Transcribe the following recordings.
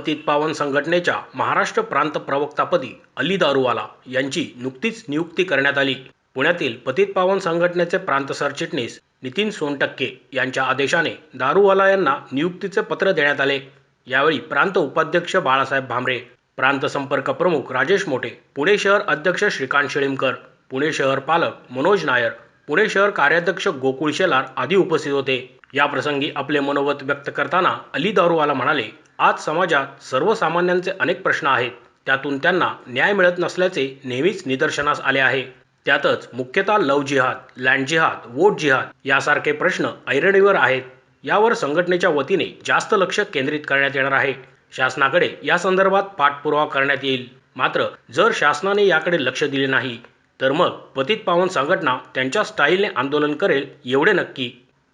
पतित पावन संघटनेच्या महाराष्ट्र प्रांत प्रवक्तापदी अली दारूवाला यांची नुकतीच नियुक्ती करण्यात आली. पुण्यातील पतित पावन संघटनेचे प्रांत सरचिटणीस नितीन सोनटक्के यांच्या आदेशाने दारूवाला यांना नियुक्तीचे पत्र देण्यात आले. यावेळी प्रांत उपाध्यक्ष बाळासाहेब भांबरे प्रांत संपर्क प्रमुख राजेश मोठे पुणे शहर अध्यक्ष श्रीकांत शेळीमकर पुणे शहर पालक मनोज नायर पुणे शहर कार्याध्यक्ष गोकुळ शेलार आदी उपस्थित होते. या प्रसंगी आपले मनोगत व्यक्त करताना अली दारूवाला म्हणाले आज समाजात सर्वसामान्यांचे अनेक प्रश्न आहेत. त्यातून त्यांना न्याय मिळत नसल्याचे नेहमीच निदर्शनास आले आहे. त्यातच मुख्यतः लव जिहाद लँड जिहाद वोट जिहाद यासारखे प्रश्न ऐरणीवर आहेत. यावर संघटनेच्या वतीने जास्त लक्ष केंद्रित करण्यात येणार आहे. शासनाकडे या संदर्भात पाठपुरावा करण्यात येईल. मात्र जर शासनाने याकडे लक्ष दिले नाही तर मग पतित पावन संघटना त्यांच्या स्टाईलने आंदोलन करेल एवढे नक्की.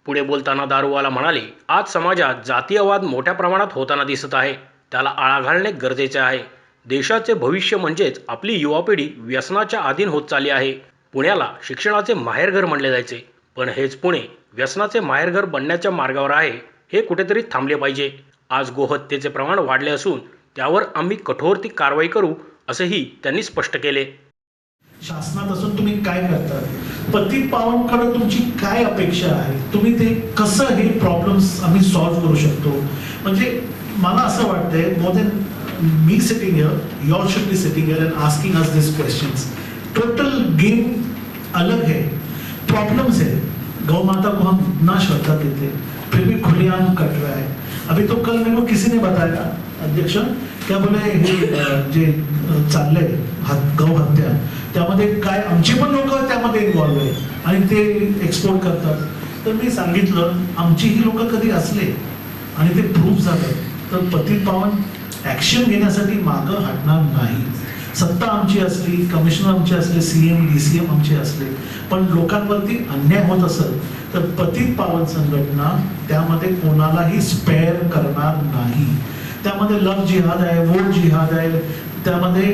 पुढे बोलताना दारूवाला म्हणाले आज समाजात जातीयवाद मोठ्या प्रमाणात होताना दिसत आहे. त्याला आळा घालणे गरजेचे आहे. देशाचे भविष्य म्हणजेच आपली युवा पिढी व्यसनाच्या अधीन होत चालली आहे. पुण्याला शिक्षणाचे माहेरघर म्हणले जायचे. पण हेच पुणे व्यसनाचे माहेरघर बनण्याच्या मार्गावर आहे हे कुठेतरी थांबले पाहिजे. आज गोहत्येचे प्रमाण वाढले असून त्यावर आम्ही कठोर ती कारवाई करू असेही त्यांनी स्पष्ट केले. शासनात असून तुम्ही काय करता? पती पावनकडे तुमची काय अपेक्षा आहे? तुम्ही ते कसं हे प्रॉब्लेम्स आम्ही सॉल्व्ह करू शकतो? म्हणजे मला असं वाटतंय more then me sitting here your should be sitting here and asking us this questions total game अलग है. प्रॉब्लम्स है. गौ माता को हम ना श्रद्धा देते फिर भी खुलेआम कट रहा है। अभी तो कल मेरे को किसी ने बताया अध्यक्ष क्या बोले हे जे अ, चाललंय गौ हत्या? त्यामध्ये काय आमची पण लोक त्यामध्ये इन्व्हॉल्व आहे आणि ते एक्सपोर्ट करतात. तर मी सांगितलं आमची ही लोक कधी असले आणि ते प्रूफ झालं तर पतित पावन ऍक्शन घेण्यासाठी मागं हटणार नाही. सत्ता आमची असली कमिशनर आमचे असले C M D C M आमचे असले पण लोकांवरती अन्याय होत असेल तर पतित पावन संघटना त्यामध्ये कोणालाही स्पेअर करणार नाही. त्यामध्ये लव जिहाद आहे वोट जिहाद आहे त्यामध्ये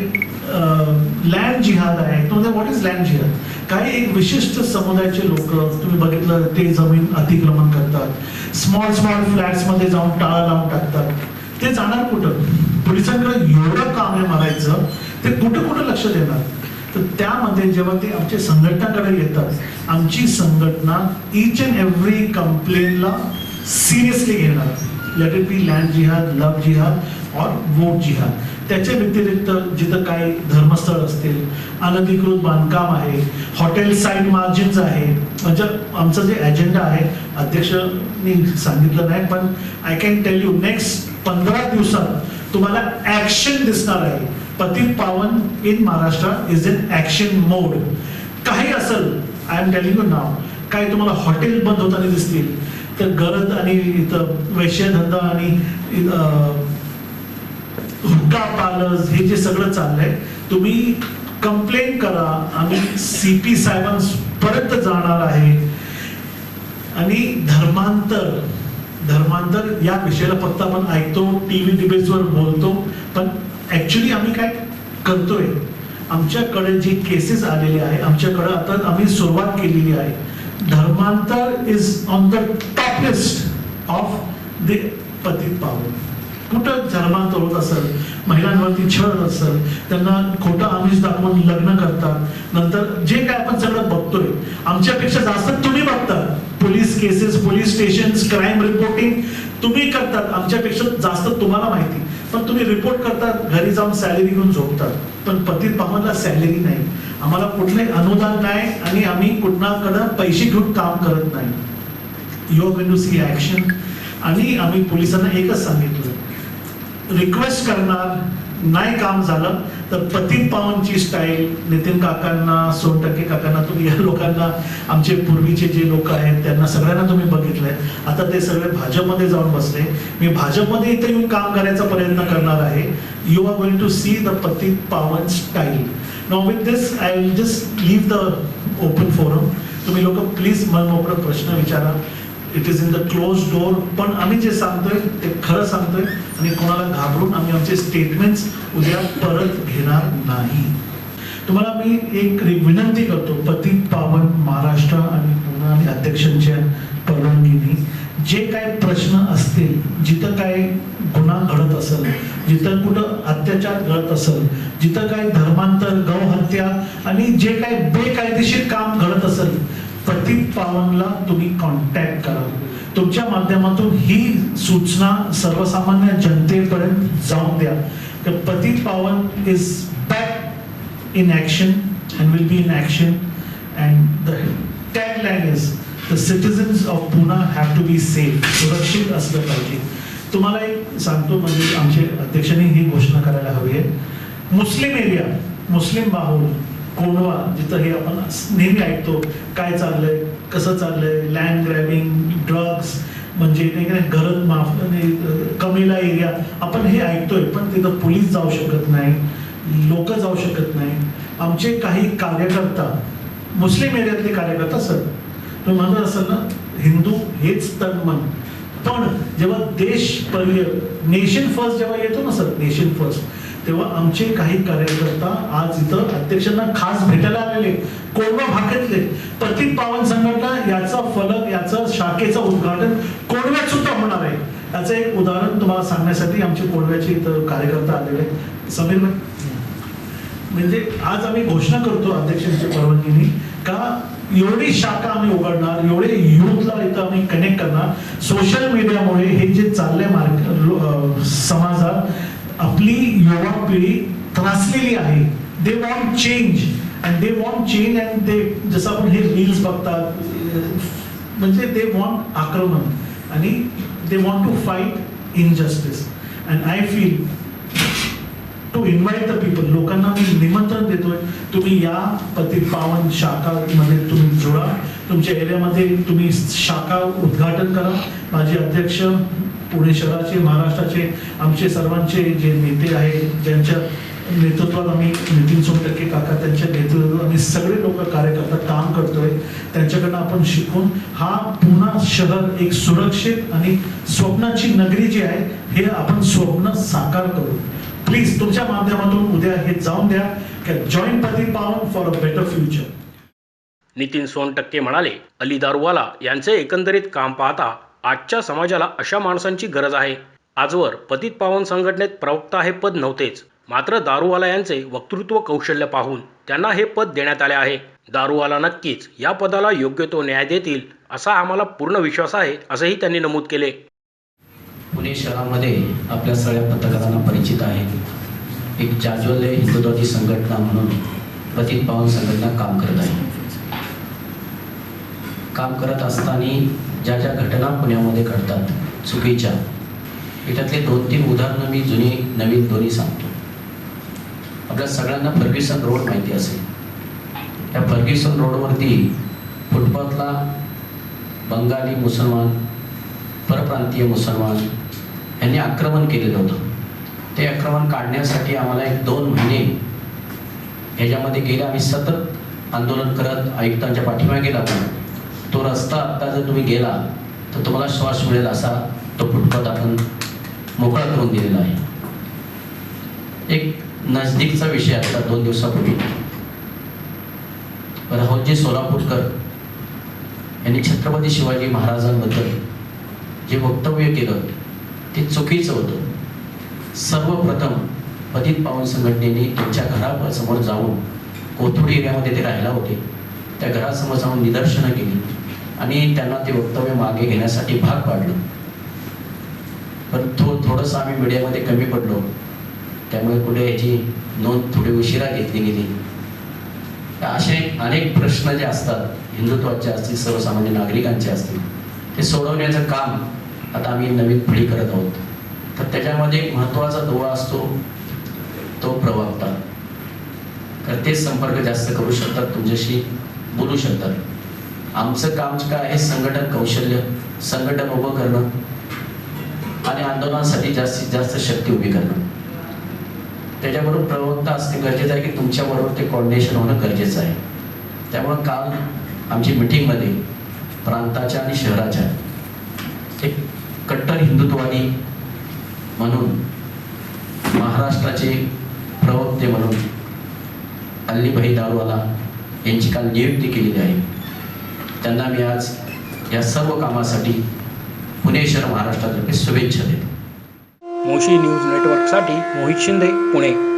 लँड जिहाद आहे. त्यामध्ये व्हॉट इज लँड जिहाद? काही एक विशिष्ट समुदायाचे लोक तुम्ही बघितलं ते जमीन अतिक्रमण करतात. स्मॉल स्मॉल फ्लॅट्समध्ये जाऊन टाळा लावून टाकतात. ते जाणार कुठं? पोलिसांकडे एवढं काम आहे मारायचं ते कुठं कुठं लक्ष देणार? तर त्यामध्ये जेव्हा ते आमच्या संघटनाकडे येतात आमची संघटना इच अँड एव्हरी कंप्लेनला सिरियसली घेणार. Let it be land jihad love jihad और वोट जिहाद. त्याच्या व्यतिरिक्त जिथं काही धर्मस्थळ असतील अनधिकृत बांधकाम आहे हॉटेल साईड मार्जिन्स आहे म्हणजे आमचं जे ॲजेंडा आहे अध्यक्षनी सांगितलं नाही पण I can tell you next पंधरा दिवसात तुम्हाला ॲक्शन दिसणार आहे. Patit Pavan in Maharashtra is in action mode काही असेल आय एम टेलिंग यू नाव काही तुम्हाला हॉटेल बंद होताना दिसतील तर गरज आणि इथं वैश्यधंदा आणि हुक्का पार्लर्स हे जे सगळं चाललंय तुम्ही कंप्लेंट करा. आम्ही सी पी साहेबांपर्यंत जाणार आहे. आणि धर्मांतर धर्मांतर या विषयाला फक्त आपण ऐकतो टीव्ही डिबेट्सवर बोलतो पण ॲक्च्युली आम्ही काय करतोय? आमच्याकडे जी केसेस आलेले आहे आमच्याकडे आता आम्ही सुरुवात केलेली आहे. धर्मांतर is on the top list of the Patit Pavan कुठं धर्मांतर होत असेल महिलांवरती छळ असेल त्यांना खोटं आमिष दाखवून लग्न करतात नंतर जे काय आपण सगळं बघतोय आमच्यापेक्षा जास्त तुम्ही बघता. Police cases police station crime reporting तुम्ही करतात आमच्यापेक्षा जास्त तुम्हाला माहिती. पण तुम्ही रिपोर्ट करतात घरी जाऊन सॅलरी घेऊन झोपतात. पण पतित पावनला सॅलरी नाही. आम्हाला कुठले अनुदान नाही आणि आम्ही कुठनाकडं पैसे घेऊन काम करत नाही. Your going to see action आणि आम्ही पोलिसांना एकच सांगितलं. रिक्वेस्ट करणार नाही काम झालं. तर पतित पावनची स्टाईल नितीन काकांना सोनटक्के काकांना तुम्ही या लोकांना आमचे पूर्वीचे जे लोक आहेत त्यांना सगळ्यांना तुम्ही बघितलंय. आता ते सगळे भाजपमध्ये जाऊन बसले. मी भाजपमध्ये इथे येऊन काम करायचा प्रयत्न करणार आहे. You are going to see the Patit Pavan style now with this I will just leave the open forum तुम्ही लोक प्लीज मनमोकळं प्रश्न विचारा. It is in the close door पण आम्ही जे सांगतोय ते खरं सांगतोय आणि कोणाला घाबरून आम्ही आमचे स्टेटमेंट्स उद्या परत घेणार नाही. तुम्हाला मी एक विनंती करतो पती पावन महाराष्ट्र आणि पुणे आणि अध्यक्षांच्या परवानगीने जे काय प्रश्न असतील जिथं काय गुन्हा घडत असेल जिथं कुठं अत्याचार घडत असेल जिथं काय धर्मांतर गौहत्या आणि जे काय बेकायदेशीर काम घडत असेल पतित पावनला तुम्ही कॉन्टॅक्ट करा. तुमच्या माध्यमातून ही सूचना सर्वसामान्य जनतेपर्यंत जाऊन द्या. तर Patit Pavan is back action and will be in action and the tag tagline is the citizens of Poona have to be safe सुरक्षित असलं पाहिजे. तुम्हाला एक सांगतो म्हणजे आमचे अध्यक्षांनी ही घोषणा करायला हवी आहे. मुस्लिम एरिया मुस्लिम बाहुल कोंडवा जिथं हे आपण नेहमी ऐकतो काय चाललंय? कसं चाललंय? लँड ग्रॅबिंग ड्रग्स म्हणजे नाही का गरज माफ नाही, एरिया आपण हे ऐकतोय पण तिथं पोलीस जाऊ शकत नाही लोक जाऊ शकत नाही. आमचे काही कार्यकर्ता मुस्लिम एरियातले कार्यकर्ता सर तुम्ही म्हणत असाल ना हिंदू हेच तन मन पण जेव्हा देश पर्य नेशन फर्स्ट जेव्हा येतो ना सर नेशन फर्स्ट तेव्हा आमचे काही कार्यकर्ता आज इथं अध्यक्षांना खास भेटायला आलेले कोणवा भागातले प्रतीक पावन संघटना याचा फलक याचं शाखेचं उद्घाटन कोणव्यात सुद्धा होणार आहे. याचं एक उदाहरण तुम्हाला सांगण्यासाठी आमचे कोणव्याचे इथं कार्यकर्ता आलेले समीर म्हणजे आज आम्ही घोषणा करतो अध्यक्षांच्या परवानगीने का एवढी शाखा आम्ही उघडणार एवढे युथला इथं आम्ही कनेक्ट करणार. सोशल मीडियामुळे हे जे चाललंय मार्क समाजात आपली युवा पिढी त्रासलेली आहे. They want change and they want change and they जसं आपण हे रील्स बघतात म्हणजे दे वॉन्ट आक्रमण. आणि they want to fight injustice and I feel to invite the people लोकांना मी निमंत्रण देतोय तुम्ही या पती पावन शाखामध्ये तुम्ही जुळा. तुमच्या एरियामध्ये तुम्ही शाखा उद्घाटन करा. माझे अध्यक्ष पुणे शहराचे महाराष्ट्राचे आमचे सर्वांचे जे नेते आहेत ज्यांच्या नेतृत्वात आम्ही नितीन सोनटक्के काका त्यांच्या नेतृत्वात आम्ही सगळे लोक कार्यकर्ता काम करतोय. त्यांच्याकडनं आपण शिकून हा पुन्हा शहर एक सुरक्षित आणि स्वप्नाची नगरी जी आहे हे आपण स्वप्न साकार करू. प्लीज तुमच्या माध्यमातून उद्या हे जाऊन द्या. Join Patit Pavan for a better future Nitin Sontakke म्हणाले अली दारुवाला यांचे एकंदरीत काम पाहता आजच्या समाजाला अशा माणसांची गरज आहे. आजवर पतित पावन संघटनेत प्रवक्ता हे पद नव्हतेच मात्र दारूवाला यांचे वक्तृत्व कौशल्य पाहून त्यांना हे पद देण्यात आले आहे. दारूवाला नक्कीच या पदाला योग्य तो न्याय देतील असा आम्हाला पूर्ण विश्वास आहे असंही त्यांनी नमूद केले. पुणे शहरामध्ये आपल्या सगळ्या पत्रकारांना परिचित आहे. एक जाज्वल्य हिंदुत्वाची संघटना म्हणून पतित पावन संघटना काम करत आहे. काम करत असताना ज्या ज्या घटना पुण्यामध्ये घडतात चुकीच्या याच्यातले दोन तीन उदाहरणं मी जुनी नवीन दोन्ही सांगतो. आपल्या सगळ्यांना फर्ग्युसन रोड माहिती असेल. त्या फर्ग्युसन रोडवरती फुटपाथला बंगाली मुसलमान परप्रांतीय मुसलमान यांनी आक्रमण केलेलं होतं. ते आक्रमण काढण्यासाठी आम्हाला एक दोन महिने ह्याच्यामध्ये गेले. आम्ही सतत आंदोलन करत आयुक्तांच्या पाठीमागे लागलो. तो रस्ता आत्ता जर तुम्ही गेला तर तुम्हाला श्वास मिळेल असा तो फुटपाथ आपण मोकळा करून दिलेला आहे. एक नजदीकचा विषय आता दोन दिवसापूर्वी. राहुलजी सोलापूरकर यांनी छत्रपती शिवाजी महाराजांबद्दल जे वक्तव्य केलं ते चुकीचं होतं. सर्वप्रथम पतित पावन संघटनेने त्यांच्या घरासमोर जाऊन कोथुडी एरियामध्ये ते राहिला होते. त्या घरासमोर जाऊन निदर्शनं केली. आणि त्यांना ते वक्तव्य मागे घेण्यासाठी भाग पाडलं. पण थो थोडंसं आम्ही मीडियामध्ये कमी पडलो. त्यामुळे पुढे याची नोंद थोडी उशिरा घेतली गेली. असे अनेक प्रश्न जे असतात हिंदुत्वाचे असतील सर्वसामान्य नागरिकांचे असतील ते सोडवण्याचं काम आता आम्ही नवीन पिढी करत आहोत. तर त्याच्यामध्ये एक महत्त्वाचा दुवा असतो तो प्रवक्ता. तर तेच संपर्क जास्त करू शकतात तुमच्याशी बोलू शकतात. आमचं काम काय आहे संघटन कौशल्य संघटन उभं करणं आणि आंदोलनासाठी जास्तीत जास्त शक्ती उभी करणं. त्याच्याबरोबर प्रवक्ता असणे गरजेचं आहे की तुमच्याबरोबर ते कॉर्डिनेशन होणं गरजेचं आहे. त्यामुळं काल आमची मिटिंगमध्ये प्रांताच्या आणि शहराच्या एक कट्टर हिंदुत्ववादी म्हणून महाराष्ट्राचे प्रवक्ते म्हणून अल्लीभाई दारूवाला यांची काल नियुक्ती केलेली आहे. त्यांना मी आज या सर्व कामासाठी पुणे शहर महाराष्ट्रातर्फे शुभेच्छा देतो. मोशी न्यूज नेटवर्कसाठी मोहित शिंदे पुणे.